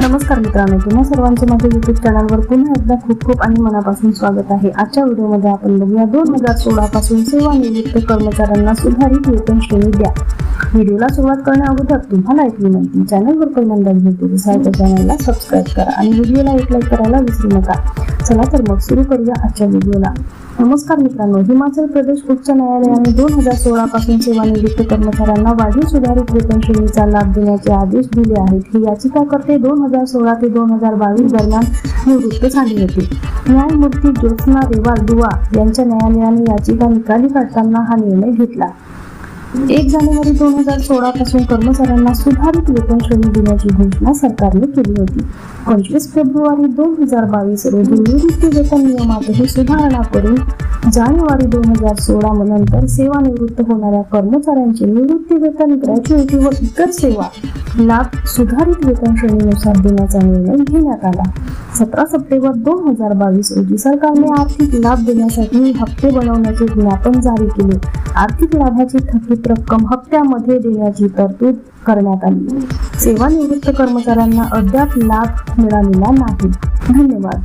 नमस्कार मित्रांनो तुम्हा सर्वांचे माझ्या युट्यूब चॅनलवर पुन्हा एकदा खूप खूप आणि मनापासून स्वागत आहे. आजच्या व्हिडिओमध्ये आपण बघूया दोन हजार सोळा पासून सेवानिवृत्त कर्मचाऱ्यांना सुधारित वेतन श्रेणी द्या. व्हिडिओला सुरुवात करण्या अगोदर तुम्हाला एक विनंती चॅनलवर पहिल्यांदा भेटू तर चॅनलला सबस्क्राईब करा आणि व्हिडिओला एक लाईक करायला विसरू नका. चला तर मग सुरू करूया आजच्या व्हिडिओला. नमस्कार मित्रांनो हिमाचल प्रदेश उच्च न्यायालयाने दोन हजार सोळा पासून सेवानिवृत्त कर्मचाऱ्यांना वाढीव सुधारित वेतन श्रेणीचा लाभ देण्याचे आदेश दिले आहेत. ही याचिकाकर्ते दोन हजार सोळा ते दोन हजार बावीस दरम्यान निवृत्त झाली होती. न्यायमूर्ती ज्योत्स्ना रेवाल दुआ यांच्या न्यायालयाने याचिका निकाली काढताना हा निर्णय घेतला. एक जानेवारी दोन हजार सोळा पासून कर्मचाऱ्यांना सुधारित वेतन श्रेणी देण्याची घोषणा सरकारने केली होती. पंचवीस फेब्रुवारी दोन हजार बावीस रोजी निवृत्ती वेतन नियमातही सुधारणा करून जानेवारी दोन हजार सोळा नंतर सेवानिवृत्त होणाऱ्या कर्मचाऱ्यांचे निवृत्ती वेतन ग्रॅच्युएटी व इतर सेवा लाभ सुधारित वेतन श्रेणीनुसार देण्याचा निर्णय घेण्यात आला. सतरा सप्टेंबर दोन हजार बावीस रोजी सरकारने आर्थिक लाभ देण्यासाठी हप्ते बनवण्याचे ज्ञापन जारी केले. आर्थिक लाभाची थकीत रक्कम हप्त्यामध्ये देण्याची तरतूद करण्यात आली. सेवानिवृत्त कर्मचाऱ्यांना अद्याप लाभ मिळालेला नाही. धन्यवाद.